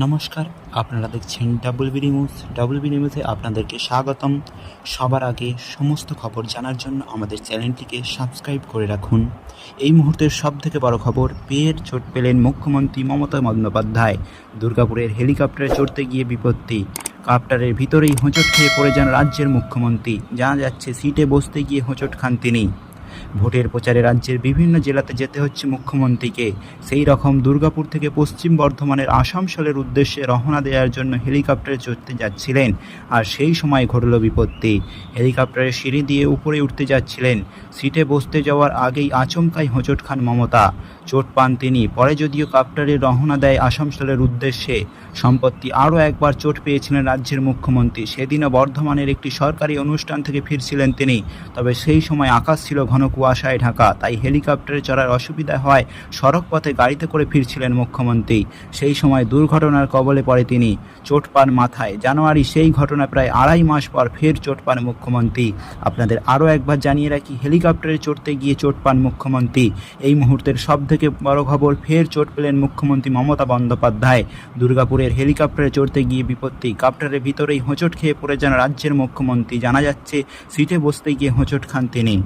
নমস্কার, আপনারা দেখছেন double B news double B নিউজে আপনাদেরকে স্বাগতম। সবার আগে সমস্ত খবর জানার জন্য আমাদের চ্যানেলটিকে সাবস্ক্রাইব করে রাখুন। এই মুহূর্তের সব থেকে বড় খবর পেয়ের চোট পেলেন মুখ্যমন্ত্রী মমতা বন্দ্যোপাধ্যায়। দুর্গাপুরের হেলিকপ্টারে চড়তে গিয়ে বিপত্তি। কাপ্টারের ভিতরেই হোঁচট খেয়ে পড়ে যান রাজ্যের মুখ্যমন্ত্রী। জানা যাচ্ছে, সিটে বসতে গিয়ে হোঁচট খান তিনি। ভোটের প্রচারে রাজ্যের বিভিন্ন জেলাতে যেতে হচ্ছে মুখ্যমন্ত্রীকে। সেই রকম দুর্গাপুর থেকে পশ্চিম বর্ধমানের আসানসোলের উদ্দেশ্যে রহনা দেওয়ার জন্য হেলিকপ্টারে চড়তে যাচ্ছিলেন আর সেই সময় ঘটল বিপত্তি। হেলিকপ্টারের সিঁড়ি দিয়ে উপরে উঠতে যাচ্ছিলেন। সিটে বসতে যাওয়ার আগেই আচমকাই হোঁচট খান মমতা। চোট পান তিনি। পরে যদিও কাপ্টারে রওনা দেয় আসানসোলের উদ্দেশ্যে, সম্পত্তি আরও একবার চোট পেয়েছিলেন রাজ্যের মুখ্যমন্ত্রী। সেদিনও বর্ধমানের একটি সরকারি অনুষ্ঠান থেকে ফিরছিলেন তিনি। তবে সেই সময় আকাশ ছিল ঘন কুয়াশায় ঢাকা, তাই হেলিকপ্টারে চড়ার অসুবিধা হয় সড়ক পথে গাড়িতে করে ফিরছিলেন মুখ্যমন্ত্রী। সেই সময় দুর্ঘটনার কবলে পড়ে তিনি। চোট পান মাথায়। জানুয়ারি সেই ঘটনা প্রায় আড়াই মাস পর ফের চোট পান মুখ্যমন্ত্রী। আপনাদের আরও একবার জানিয়ে রাখি, হেলিকপ্টারে চড়তে গিয়ে চোট পান মুখ্যমন্ত্রী। এই মুহূর্তের সব থেকে বড় খবর, ফের চোট পেলেন মুখ্যমন্ত্রী মমতা বন্দ্যোপাধ্যায়। দুর্গাপুরের হেলিকপ্টারে চড়তে গিয়ে বিপত্তি। কাপ্টারের ভিতরেই হোঁচট খেয়ে পড়ে যান রাজ্যের মুখ্যমন্ত্রী। জানা যাচ্ছে, সিটে বসতে গিয়ে হোঁচট খান তিনি।